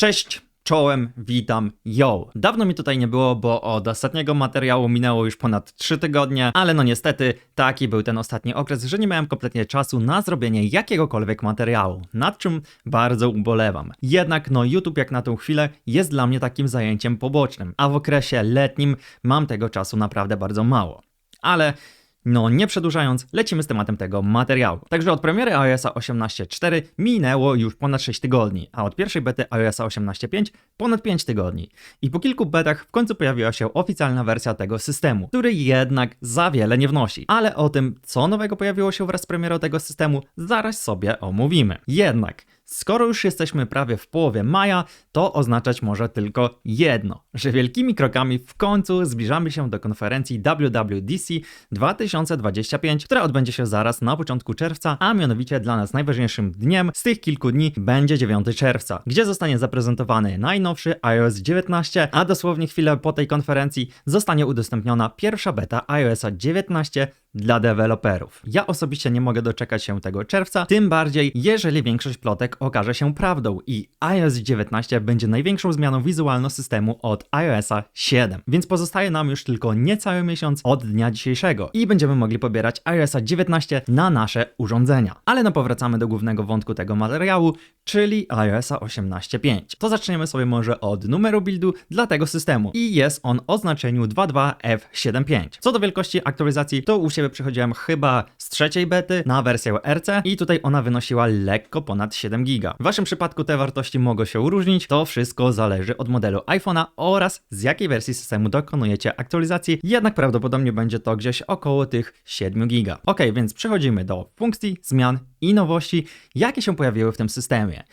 Cześć! Czołem, witam, yo! Dawno mi tutaj nie było, bo od ostatniego materiału minęło już ponad 3 tygodnie, ale no niestety taki był ten ostatni okres, że nie miałem kompletnie czasu na zrobienie jakiegokolwiek materiału, nad czym bardzo ubolewam. Jednak no YouTube jak na tą chwilę jest dla mnie takim zajęciem pobocznym, a w okresie letnim mam tego czasu naprawdę bardzo mało. Ale no, nie przedłużając, lecimy z tematem tego materiału. Także od premiery iOS 18.4 minęło już ponad 6 tygodni, a od pierwszej bety iOS 18.5 ponad 5 tygodni. I po kilku betach w końcu pojawiła się oficjalna wersja tego systemu, który jednak za wiele nie wnosi. Ale o tym, co nowego pojawiło się wraz z premierą tego systemu, zaraz sobie omówimy. Jednak Skoro już jesteśmy prawie w połowie maja, to oznaczać może tylko jedno, że wielkimi krokami w końcu zbliżamy się do konferencji WWDC 2025, która odbędzie się zaraz na początku czerwca, a mianowicie dla nas najważniejszym dniem z tych kilku dni będzie 9 czerwca, gdzie zostanie zaprezentowany najnowszy iOS 19, a dosłownie chwilę po tej konferencji zostanie udostępniona pierwsza beta iOS 19 dla deweloperów. Ja osobiście nie mogę doczekać się tego czerwca, tym bardziej jeżeli większość plotek okaże się prawdą i iOS 19 będzie największą zmianą wizualną systemu od iOSa 7. Więc pozostaje nam już tylko niecały miesiąc od dnia dzisiejszego i będziemy mogli pobierać iOSa 19 na nasze urządzenia. Ale no powracamy do głównego wątku tego materiału, czyli iOSa 18.5. To zaczniemy sobie może od numeru buildu dla tego systemu i jest on o znaczeniu 22F75. Co do wielkości aktualizacji, to u siebie przechodziłem chyba z trzeciej bety na wersję RC i tutaj ona wynosiła lekko ponad 7 giga. W waszym przypadku te wartości mogą się różnić, to wszystko zależy od modelu iPhone'a oraz z jakiej wersji systemu dokonujecie aktualizacji, jednak prawdopodobnie będzie to gdzieś około tych 7 giga. Ok, więc przechodzimy do funkcji, zmian i nowości, jakie się pojawiły w tym systemie.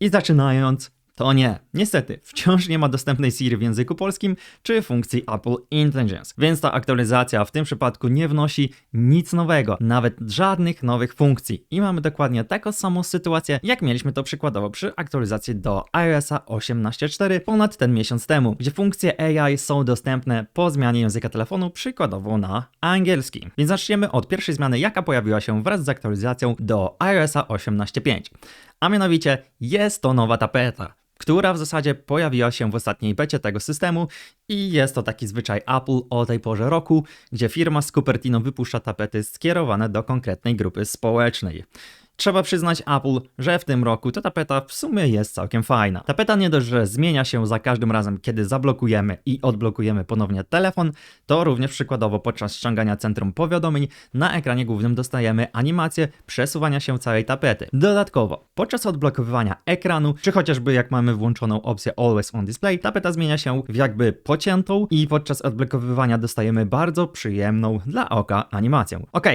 I zaczynając to nie. Niestety, wciąż nie ma dostępnej Siri w języku polskim czy funkcji Apple Intelligence, więc ta aktualizacja w tym przypadku nie wnosi nic nowego, nawet żadnych nowych funkcji. I mamy dokładnie taką samą sytuację, jak mieliśmy to przykładowo przy aktualizacji do iOSa 18.4 ponad ten miesiąc temu, gdzie funkcje AI są dostępne po zmianie języka telefonu, przykładowo na angielski. Więc zaczniemy od pierwszej zmiany, jaka pojawiła się wraz z aktualizacją do iOSa 18.5. A mianowicie jest to nowa tapeta która w zasadzie pojawiła się w ostatniej becie tego systemu i jest to taki zwyczaj Apple o tej porze roku, gdzie firma z Cupertino wypuszcza tapety skierowane do konkretnej grupy społecznej. Trzeba przyznać Apple, że w tym roku ta tapeta w sumie jest całkiem fajna. Tapeta nie dość, że zmienia się za każdym razem, kiedy zablokujemy i odblokujemy ponownie telefon, to również przykładowo podczas ściągania centrum powiadomień na ekranie głównym dostajemy animację przesuwania się całej tapety. Dodatkowo, podczas odblokowywania ekranu, czy chociażby jak mamy włączoną opcję Always on Display, tapeta zmienia się w jakby pociętą i podczas odblokowywania dostajemy bardzo przyjemną dla oka animację. Ok,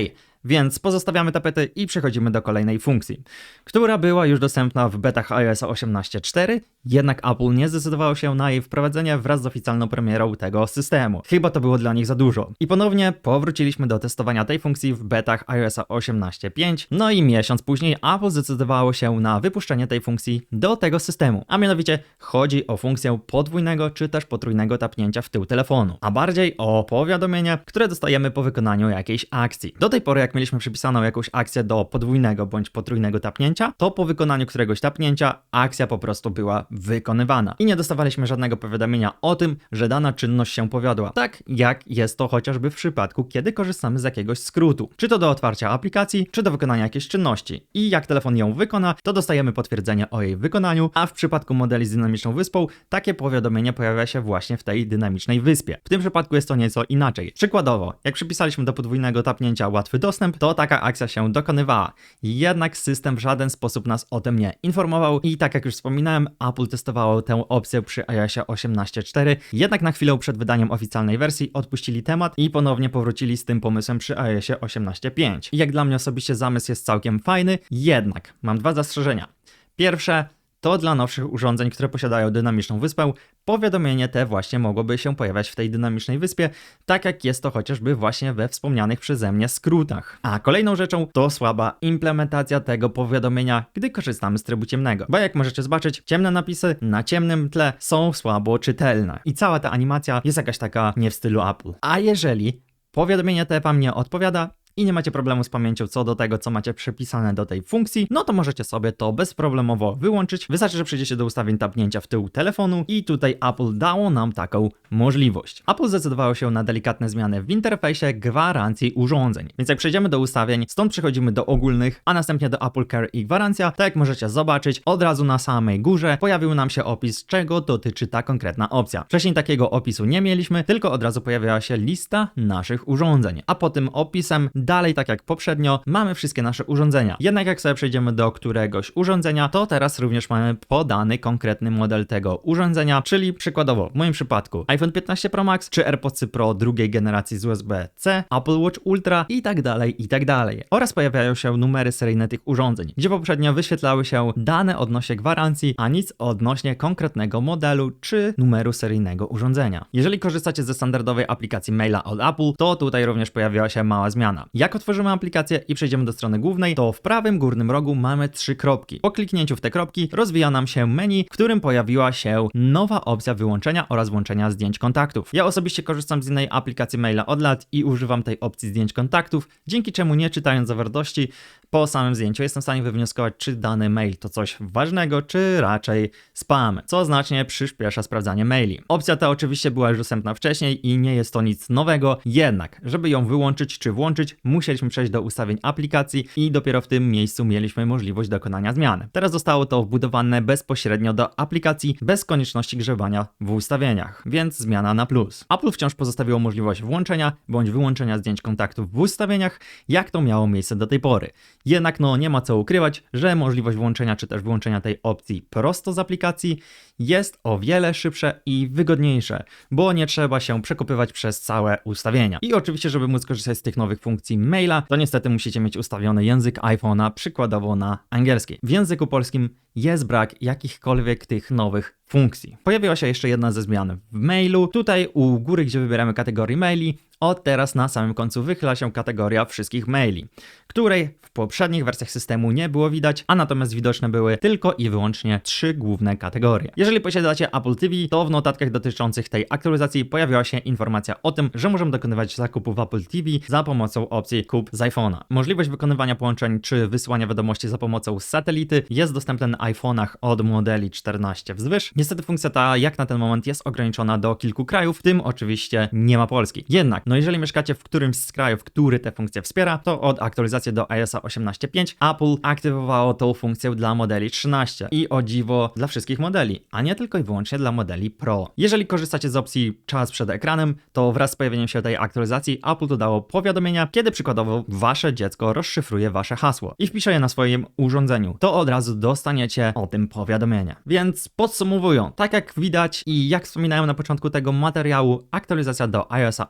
więc pozostawiamy tapety i przechodzimy do kolejnej funkcji, która była już dostępna w betach iOS 18.4, jednak Apple nie zdecydowało się na jej wprowadzenie wraz z oficjalną premierą tego systemu. Chyba to było dla nich za dużo. I ponownie powróciliśmy do testowania tej funkcji w betach iOS 18.5, no i miesiąc później Apple zdecydowało się na wypuszczenie tej funkcji do tego systemu, a mianowicie chodzi o funkcję podwójnego czy też potrójnego tapnięcia w tył telefonu, a bardziej o powiadomienia, które dostajemy po wykonaniu jakiejś akcji. Do tej pory jak mieliśmy przypisaną jakąś akcję do podwójnego bądź potrójnego tapnięcia, to po wykonaniu któregoś tapnięcia akcja po prostu była wykonywana. I nie dostawaliśmy żadnego powiadomienia o tym, że dana czynność się powiodła. Tak jak jest to chociażby w przypadku, kiedy korzystamy z jakiegoś skrótu. Czy to do otwarcia aplikacji, czy do wykonania jakiejś czynności. I jak telefon ją wykona, to dostajemy potwierdzenie o jej wykonaniu, a w przypadku modeli z dynamiczną wyspą, takie powiadomienie pojawia się właśnie w tej dynamicznej wyspie. W tym przypadku jest to nieco inaczej. Przykładowo, jak przypisaliśmy do podwójnego tapnięcia łatwy dostęp, dostęp, to taka akcja się dokonywała. Jednak system w żaden sposób nas o tym nie informował i tak jak już wspominałem, Apple testowało tę opcję przy iOSie 18.4, jednak na chwilę przed wydaniem oficjalnej wersji odpuścili temat i ponownie powrócili z tym pomysłem przy iOSie 18.5. I jak dla mnie osobiście zamysł jest całkiem fajny, jednak mam dwa zastrzeżenia. Pierwsze, to dla nowszych urządzeń, które posiadają dynamiczną wyspę, powiadomienie te właśnie mogłoby się pojawiać w tej dynamicznej wyspie, tak jak jest to chociażby właśnie we wspomnianych przeze mnie skrótach. A kolejną rzeczą to słaba implementacja tego powiadomienia, gdy korzystamy z trybu ciemnego. Bo jak możecie zobaczyć, ciemne napisy na ciemnym tle są słabo czytelne. I cała ta animacja jest jakaś taka nie w stylu Apple. A jeżeli powiadomienie te wam nie odpowiada, i nie macie problemu z pamięcią co do tego, co macie przypisane do tej funkcji, no to możecie sobie to bezproblemowo wyłączyć. Wystarczy, że przejdziecie do ustawień tapnięcia w tył telefonu i tutaj Apple dało nam taką możliwość. Apple zdecydowało się na delikatne zmiany w interfejsie gwarancji urządzeń. Więc jak przejdziemy do ustawień, stąd przechodzimy do ogólnych, a następnie do Apple Care i gwarancja, tak jak możecie zobaczyć, od razu na samej górze pojawił nam się opis, czego dotyczy ta konkretna opcja. Wcześniej takiego opisu nie mieliśmy, tylko od razu pojawiała się lista naszych urządzeń, a po tym opisem dalej, tak jak poprzednio, mamy wszystkie nasze urządzenia. Jednak jak sobie przejdziemy do któregoś urządzenia, to teraz również mamy podany konkretny model tego urządzenia, czyli przykładowo w moim przypadku iPhone 15 Pro Max czy AirPods Pro drugiej generacji z USB-C, Apple Watch Ultra i tak dalej, i tak dalej. Oraz pojawiają się numery seryjne tych urządzeń, gdzie poprzednio wyświetlały się dane odnośnie gwarancji, a nic odnośnie konkretnego modelu czy numeru seryjnego urządzenia. Jeżeli korzystacie ze standardowej aplikacji maila od Apple, to tutaj również pojawiła się mała zmiana. Jak otworzymy aplikację i przejdziemy do strony głównej, to w prawym górnym rogu mamy trzy kropki. Po kliknięciu w te kropki rozwija nam się menu, w którym pojawiła się nowa opcja wyłączenia oraz włączenia zdjęć kontaktów. Ja osobiście korzystam z innej aplikacji maila od lat i używam tej opcji zdjęć kontaktów, dzięki czemu nie czytając zawartości po samym zdjęciu jestem w stanie wywnioskować, czy dany mail to coś ważnego, czy raczej spam, co znacznie przyspiesza sprawdzanie maili. Opcja ta oczywiście była już dostępna wcześniej i nie jest to nic nowego, jednak żeby ją wyłączyć czy włączyć, musieliśmy przejść do ustawień aplikacji i dopiero w tym miejscu mieliśmy możliwość dokonania zmiany. Teraz zostało to wbudowane bezpośrednio do aplikacji bez konieczności grzewania w ustawieniach, więc zmiana na plus. Apple wciąż pozostawiło możliwość włączenia bądź wyłączenia zdjęć kontaktów w ustawieniach, jak to miało miejsce do tej pory. Jednak no nie ma co ukrywać, że możliwość włączenia czy też wyłączenia tej opcji prosto z aplikacji jest o wiele szybsze i wygodniejsze, bo nie trzeba się przekopywać przez całe ustawienia. I oczywiście, żeby móc korzystać z tych nowych funkcji maila, to niestety musicie mieć ustawiony język iPhone'a przykładowo na angielski. W języku polskim jest brak jakichkolwiek tych nowych funkcji. Pojawiła się jeszcze jedna ze zmian w mailu. Tutaj u góry, gdzie wybieramy kategorię maili, od teraz na samym końcu wychyla się kategoria wszystkich maili, której w poprzednich wersjach systemu nie było widać, a natomiast widoczne były tylko i wyłącznie trzy główne kategorie. Jeżeli posiadacie Apple TV, to w notatkach dotyczących tej aktualizacji pojawiła się informacja o tym, że możemy dokonywać zakupu w Apple TV za pomocą opcji kup z iPhone'a. Możliwość wykonywania połączeń czy wysyłania wiadomości za pomocą satelity jest dostępna na iPhone'ach od modeli 14 wzwyż. Niestety funkcja ta jak na ten moment jest ograniczona do kilku krajów, w tym oczywiście nie ma Polski. Jednak no jeżeli mieszkacie w którymś z krajów, który tę funkcję wspiera, to od aktualizacji do iOS 18.5 Apple aktywowało tą funkcję dla modeli 13 i o dziwo dla wszystkich modeli, a nie tylko i wyłącznie dla modeli Pro. Jeżeli korzystacie z opcji czas przed ekranem, to wraz z pojawieniem się tej aktualizacji Apple dodało powiadomienia, kiedy przykładowo wasze dziecko rozszyfruje wasze hasło i wpisze je na swoim urządzeniu. To od razu dostaniecie o tym powiadomienia. Więc podsumowując, tak jak widać i jak wspominałem na początku tego materiału, aktualizacja do iOS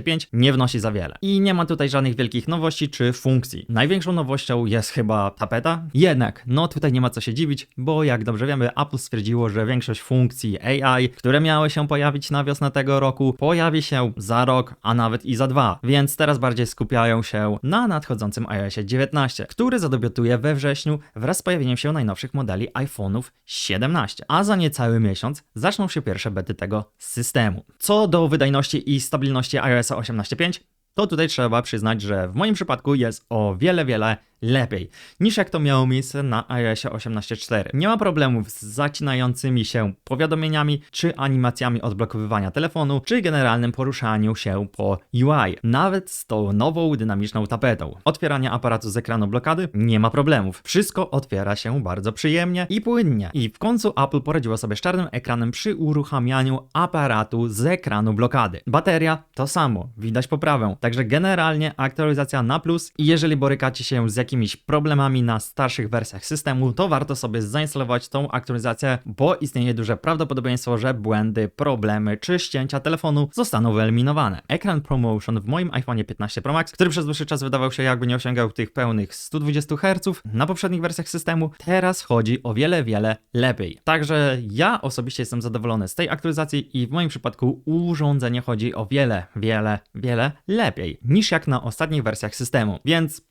18.5 nie wnosi za wiele. I nie ma tutaj żadnych wielkich nowości czy funkcji. Największą nowością jest chyba tapeta. Jednak, no tutaj nie ma co się dziwić, bo jak dobrze wiemy, Apple stwierdziło, że większość funkcji AI, które miały się pojawić na wiosnę tego roku, pojawi się za rok, a nawet i za dwa. Więc teraz bardziej skupiają się na nadchodzącym iOSie 19, który zadebiutuje we wrześniu wraz z pojawieniem się najnowszych modeli iPhone'ów 17. A za niecały miesiąc zaczną się pierwsze bety tego systemu. Co do wydajności i stabilności iOS 18.5, to tutaj trzeba przyznać, że w moim przypadku jest o wiele, wiele lepiej niż jak to miało miejsce na iOSie 18.4. Nie ma problemów z zacinającymi się powiadomieniami, czy animacjami odblokowywania telefonu, czy generalnym poruszaniu się po UI. Nawet z tą nową dynamiczną tapetą. Otwieranie aparatu z ekranu blokady nie ma problemów. Wszystko otwiera się bardzo przyjemnie i płynnie. I w końcu Apple poradziło sobie z czarnym ekranem przy uruchamianiu aparatu z ekranu blokady. Bateria to samo, widać poprawę. Także generalnie aktualizacja na plus i jeżeli borykacie się z jakimiś problemami na starszych wersjach systemu, to warto sobie zainstalować tą aktualizację, bo istnieje duże prawdopodobieństwo, że błędy, problemy czy ścięcia telefonu zostaną wyeliminowane. Ekran ProMotion w moim iPhone 15 Pro Max, który przez dłuższy czas wydawał się jakby nie osiągał tych pełnych 120 Hz na poprzednich wersjach systemu, teraz chodzi o wiele, wiele lepiej. Także ja osobiście jestem zadowolony z tej aktualizacji i w moim przypadku urządzenie chodzi o wiele, wiele, wiele lepiej niż jak na ostatnich wersjach systemu. Więc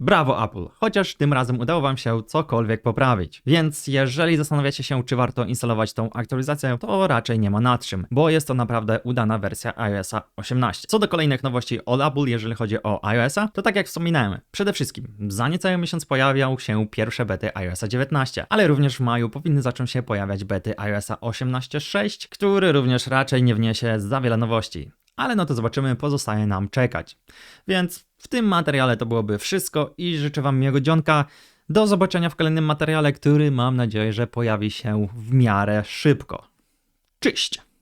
Brawo Apple, chociaż tym razem udało Wam się cokolwiek poprawić. Więc jeżeli zastanawiacie się, czy warto instalować tą aktualizację, to raczej nie ma nad czym, bo jest to naprawdę udana wersja iOS 18. Co do kolejnych nowości od Apple, jeżeli chodzi o iOS-a, to tak jak wspominałem, przede wszystkim za niecały miesiąc pojawiał się pierwsze bety iOS 19, ale również w maju powinny zacząć się pojawiać bety iOS 18.6, który również raczej nie wniesie za wiele nowości. Ale no to zobaczymy, pozostaje nam czekać. Więc w tym materiale to byłoby wszystko i życzę Wam miłego dzionka. Do zobaczenia w kolejnym materiale, który mam nadzieję, że pojawi się w miarę szybko. Cześć!